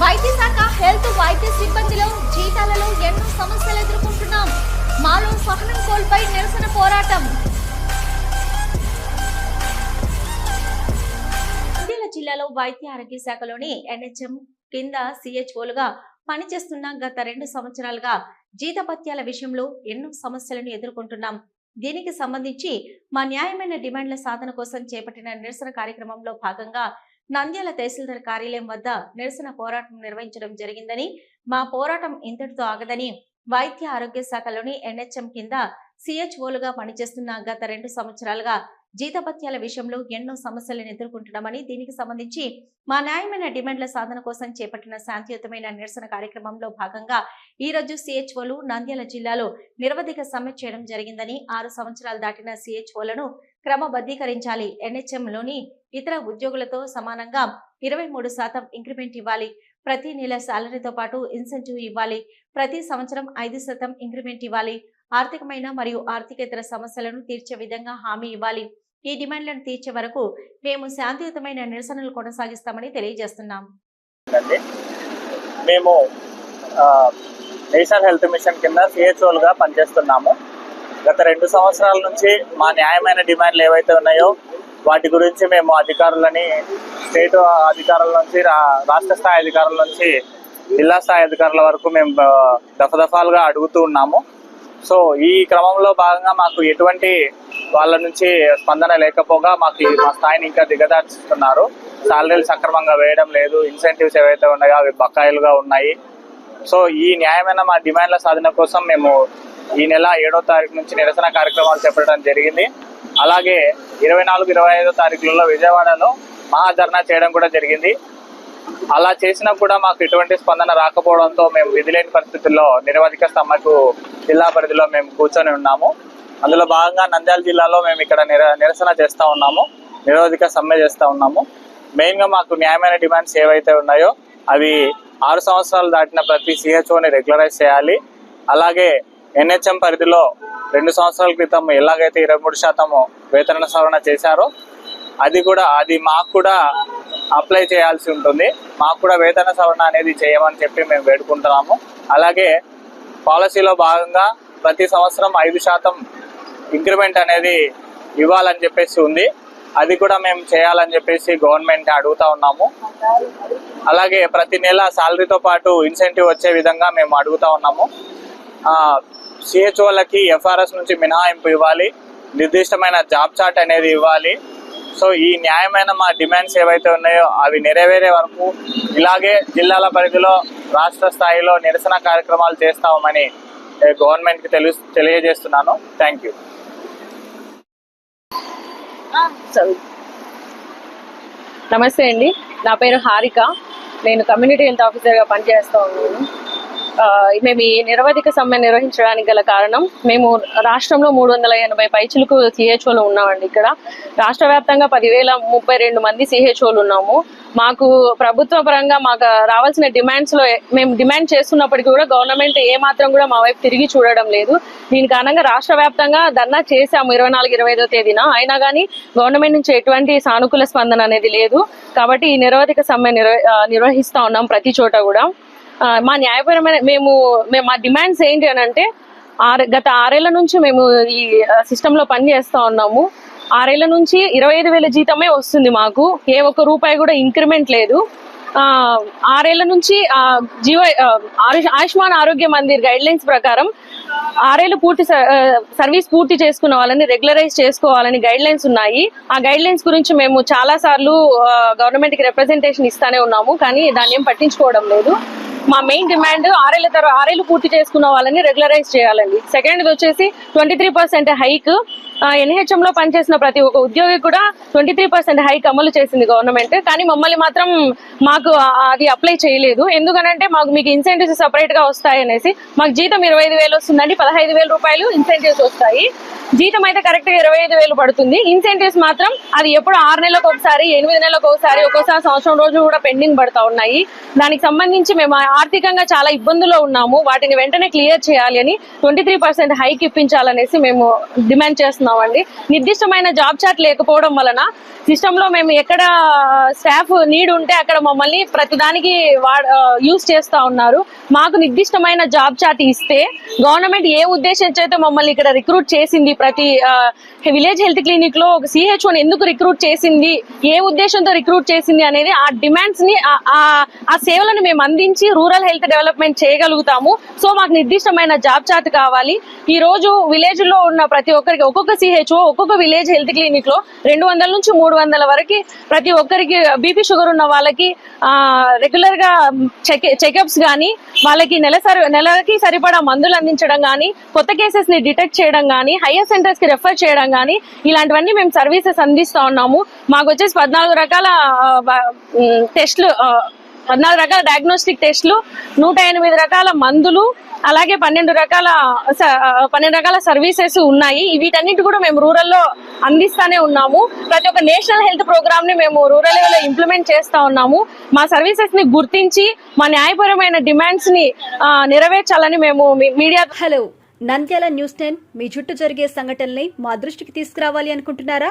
వైద్య శాఖ హెల్త్ వైద్య సిబ్బందిలో జీతాలలో ఎన్నో సమస్యలు ఎదుర్కొంటున్నాం. మాలో సహనం కోల్పై నిరసన పోరాటం. జిల్లాలో వైద్య ఆరోగ్య శాఖలోని ఎన్హెచ్ఎం కింద సిహెచ్ఓలుగా పనిచేస్తున్న గత రెండు సంవత్సరాలుగా జీతపత్యాల విషయంలో ఎన్నో సమస్యలను ఎదుర్కొంటున్నాం. దీనికి సంబంధించి మా న్యాయమైన డిమాండ్ల సాధన కోసం చేపట్టిన నిరసన కార్యక్రమంలో భాగంగా నంద్యాల తహసీల్దార్ కార్యాలయం వద్ద నిరసన పోరాటం నిర్వహించడం జరిగిందని మా పోరాటం ఇంతటితో ఆగదని వైద్య ఆరోగ్య శాఖలోని ఎన్హెచ్ఎం కింద సిహెచ్ఓలుగా పనిచేస్తున్న గత రెండు సంవత్సరాలుగా జీతభత్యాల విషయంలో ఎన్నో సమస్యలను ఎదుర్కొంటున్నామని దీనికి సంబంధించి మా న్యాయమైన డిమాండ్ల సాధన కోసం చేపట్టిన శాంతియుతమైన నిరసన కార్యక్రమంలో భాగంగా ఈ రోజు సిహెచ్ఓలు నంద్యాల జిల్లాలో నిరవధిక సమ్మె చేయడం జరిగిందని ఆరు సంవత్సరాలు దాటిన సిహెచ్ఓలను క్రమబద్ధీకరించాలి ఎన్హెచ్ఎంలోని ఇతర ఉద్యోగులతో సమానంగా ఇరవై మూడు శాతం ఇంక్రిమెంట్ ఇవ్వాలి. ప్రతి నెల శాలరీతో పాటు ఇన్సెంటివ్ ఇవ్వాలి. ప్రతి సంవత్సరం ఐదు శాతం ఇంక్రిమెంట్ ఇవ్వాలి. ఆర్థికమైన మరియు ఆర్థికేతర సమస్యలను తీర్చే విధంగా హామీ ఇవ్వాలి. ఈ డిమాండ్లను తీర్చే వరకు మేము శాంతియుతమైన నిరసనలు కొనసాగిస్తామని తెలియజేస్తున్నాం. మేము నేషనల్ హెల్త్ మిషన్ కింద సిహెచ్ఓలుగా పనిచేస్తున్నాము. గత రెండు సంవత్సరాల నుంచి మా న్యాయమైన డిమాండ్లు ఏవైతే ఉన్నాయో వాటి గురించి మేము అధికారులని స్టేట్ అధికారుల నుంచి రా- రాష్ట్ర స్థాయి అధికారుల నుంచి జిల్లా స్థాయి అధికారుల వరకు మేము దఫదఫాలుగా అడుగుతూ ఉన్నాము. సో ఈ క్రమంలో భాగంగా మాకు ఎటువంటి వాళ్ళ నుంచి స్పందన లేకపోగా మాకు మా స్థాయిని ఇంకా దిగదార్చుతున్నారు. సాలరీలు సక్రమంగా వేయడం లేదు. ఇన్సెంటివ్స్ ఏవైతే ఉన్నాయో అవి బకాయిలుగా ఉన్నాయి. సో ఈ న్యాయమైన మా డిమాండ్ల సాధన కోసం మేము ఈ నెల ఏడో తారీఖు నుంచి నిరసన కార్యక్రమాలు చేపట్టడం జరిగింది. అలాగే ఇరవై నాలుగు ఇరవై ఐదో తారీఖులలో విజయవాడలో మహాధర్నా చేయడం కూడా జరిగింది. అలా చేసినా కూడా మాకు ఎటువంటి స్పందన రాకపోవడంతో మేము విధిలేని పరిస్థితుల్లో నిరవధిక సమ్మెకు జిల్లా పరిధిలో మేము కూర్చొని ఉన్నాము. అందులో భాగంగా నంద్యాల జిల్లాలో మేము ఇక్కడ నిర నిరసన చేస్తూ ఉన్నాము. నిరవధిక సమ్మె చేస్తూ ఉన్నాము. మెయిన్గా మాకు న్యాయమైన డిమాండ్స్ ఏవైతే ఉన్నాయో అవి ఆరు సంవత్సరాలు దాటిన ప్రతి సిహెచ్ఓని రెగ్యులరైజ్ చేయాలి. అలాగే ఎన్హెచ్ఎం పరిధిలో రెండు సంవత్సరాల క్రితం ఎలాగైతే ఇరవై మూడు శాతము వేతన సవరణ చేశారో అది కూడా అది మాకు కూడా అప్లై చేయాల్సి ఉంటుంది. మాకు కూడా వేతన సవరణ అనేది చేయమని చెప్పి మేము వేడుకుంటున్నాము. అలాగే పాలసీలో భాగంగా ప్రతి సంవత్సరం ఐదు శాతం ఇంక్రిమెంట్ అనేది ఇవ్వాలని చెప్పేసి ఉంది. అది కూడా మేము చేయాలని చెప్పేసి గవర్నమెంట్ అడుగుతా ఉన్నాము. అలాగే ప్రతి నెల శాలరీతో పాటు ఇన్సెంటివ్ వచ్చే విధంగా మేము అడుగుతా ఉన్నాము. సిహెచ్ఓలకి ఎఫ్ఆర్ఎస్ నుంచి మినహాయింపు ఇవ్వాలి. నిర్దిష్టమైన జాబ్ చార్ట్ అనేది ఇవ్వాలి. సో ఈ న్యాయమైన మా డిమాండ్స్ ఏవైతే ఉన్నాయో అవి నెరవేరే వరకు ఇలాగే జిల్లాల పరిధిలో రాష్ట్ర స్థాయిలో నిరసన కార్యక్రమాలు చేస్తామని గవర్నమెంట్కి తెలు తెలియజేస్తున్నాను. థ్యాంక్ యూ నమస్తే అండి. నా పేరు హారిక. నేను కమ్యూనిటీ హెల్త్ ఆఫీసర్గా పనిచేస్తూ ఉన్నాను. మేము ఈ నిరవధిక సమ్మె నిర్వహించడానికి గల కారణం మేము రాష్ట్రంలో మూడు వందల ఎనభై పైచులకు సిహెచ్ఓలు ఉన్నామండి ఇక్కడ. రాష్ట్ర వ్యాప్తంగా పదివేల ముప్పై రెండు మంది సిహెచ్ఓలు ఉన్నాము. మాకు ప్రభుత్వ పరంగా మాకు రావాల్సిన డిమాండ్స్లో మేము డిమాండ్ చేస్తున్నప్పటికీ కూడా గవర్నమెంట్ ఏ మాత్రం కూడా మా వైపు తిరిగి చూడడం లేదు. దీని కారణంగా రాష్ట్ర వ్యాప్తంగా ధర్నా చేశాము ఇరవై నాలుగు ఇరవై ఐదో తేదీన. అయినా కానీ గవర్నమెంట్ నుంచి ఎటువంటి సానుకూల స్పందన అనేది లేదు. కాబట్టి ఈ నిరవధిక సమ్మె నిర్వహిస్తా ఉన్నాం ప్రతి చోట కూడా. మా న్యాయపరమైన మేము మేము మా డిమాండ్స్ ఏంటి అని అంటే ఆరు గత ఆరేళ్ళ నుంచి మేము ఈ సిస్టంలో పని చేస్తూ ఉన్నాము. ఆరేళ్ళ నుంచి ఇరవై ఐదు వేల జీతమే వస్తుంది మాకు. ఏ ఒక్క రూపాయి కూడా ఇంక్రిమెంట్ లేదు. ఆరేళ్ళ నుంచి జీవో జీవ ఆయుష్మాన్ ఆరోగ్య మందిర్ గైడ్ లైన్స్ ప్రకారం ఆరేళ్ళు పూర్తి స- సర్వీస్ పూర్తి చేసుకున్న వాళ్ళని రెగ్యులరైజ్ చేసుకోవాలని గైడ్ లైన్స్ ఉన్నాయి. ఆ గైడ్ లైన్స్ గురించి మేము చాలా సార్లు గవర్నమెంట్కి రిప్రజెంటేషన్ ఇస్తానే ఉన్నాము. కానీ దాన్ని ఏం పట్టించుకోవడం లేదు. మా మెయిన్ డిమాండ్ ఆరేళ్ళ తర్వాత ఆరేళ్ళు పూర్తి చేసుకున్న వాళ్ళని రెగ్యులరైజ్ చేయాలండి. సెకండ్ వచ్చేసి twenty three percent hike NHM లో పనిచేసిన ప్రతి ఒక్క ఉద్యోగి కూడా ట్వంటీ త్రీ పర్సెంట్ హైక్ అమలు చేసింది గవర్నమెంట్. కానీ మమ్మల్ని మాత్రం మాకు అది అప్లై చేయలేదు. ఎందుకనంటే మాకు మీకు ఇన్సెంటివ్స్ సపరేట్గా వస్తాయి అనేసి మాకు జీతం ఇరవై ఐదు వేలు వస్తుందండి పదహైదు వేల రూపాయలు ఇన్సెంటివ్స్ వస్తాయి. జీతం అయితే కరెక్ట్గా ఇరవై ఐదు వేలు పడుతుంది. ఇన్సెంటివ్స్ మాత్రం అది ఎప్పుడు ఆరు నెలలకు ఒకసారి ఎనిమిది నెలలకు ఒకసారి ఒక్కోసారి సంవత్సరం రోజు కూడా పెండింగ్ పడతా ఉన్నాయి. దానికి సంబంధించి మేము ఆర్థికంగా చాలా ఇబ్బందుల్లో ఉన్నాము. వాటిని వెంటనే క్లియర్ చేయాలి అని ట్వంటీ త్రీ పర్సెంట్ హైక్ ఇప్పించాలనేసి మేము డిమాండ్ చేస్తున్నాం. పనిచేస్తున్నామండి నిర్దిష్టమైన జాబ్ చాట్ లేకపోవడం వలన సిస్టమ్లో మేము ఎక్కడ స్టాఫ్ నీడ్ ఉంటే అక్కడ మమ్మల్ని ప్రతిదానికి యూస్ చేస్తా ఉన్నారు. మాకు నిర్దిష్టమైన జాబ్ చాట్ ఇస్తే గవర్నమెంట్ ఏ ఉద్దేశంతో అయితే మమ్మల్ని ఇక్కడ రిక్రూట్ చేసింది ప్రతి విలేజ్ హెల్త్ క్లినిక్లో ఒక సిహెచ్ఓని ఎందుకు రిక్రూట్ చేసింది ఏ ఉద్దేశంతో రిక్రూట్ చేసింది అనేది ఆ డిమాండ్స్ని ఆ- ఆ సేవలను మేము అందించి రూరల్ హెల్త్ డెవలప్మెంట్ చేయగలుగుతాము. సో మాకు నిర్దిష్టమైన జాబ్ చార్ట్ కావాలి. ఈ రోజు విలేజ్లో ఉన్న ప్రతి ఒక్కరికి ఒక్కొక్క సిహెచ్ఓ ఒక్కొక్క విలేజ్ హెల్త్ క్లినిక్లో రెండు వందల నుంచి మూడు వందల వరకు ప్రతి ఒక్కరికి బీపీ షుగర్ ఉన్న వాళ్ళకి రెగ్యులర్గా చెక్ చెకప్స్ కానీ వాళ్ళకి నెల సరి నెలకి సరిపడా మందులు అందించడం కానీ కొత్త కేసెస్ని డిటెక్ట్ చేయడం కానీ హైయర్ సెంటర్స్కి రెఫర్ చేయడం కానీ ఇలాంటివన్నీ మేము సర్వీసెస్ అందిస్తా ఉన్నాము. మాకు వచ్చేసి పద్నాలుగు రకాల టెస్ట్లు పద్నాలుగు రకాల డయాగ్నోస్టిక్ టెస్ట్లు నూట ఎనిమిది రకాల మందులు అలాగే పన్నెండు రకాల స- పన్నెండు రకాల సర్వీసెస్ ఉన్నాయి. వీటన్నిటి కూడా మేము రూరల్లో అందిస్తానే ఉన్నాము. ప్రతి ఒక్క నేషనల్ హెల్త్ ప్రోగ్రామ్ని మేము రూరల్ లెవెల్లో ఇంప్లిమెంట్ చేస్తా ఉన్నాము. మా సర్వీసెస్ని గుర్తించి మా న్యాయపరమైన డిమాండ్స్ని నెరవేర్చాలని మేము మీ- media hello Nandyal news ten మీ చుట్టూ జరిగే సంఘటనల్ని మా దృష్టికి తీసుకురావాలి అనుకుంటున్నారా?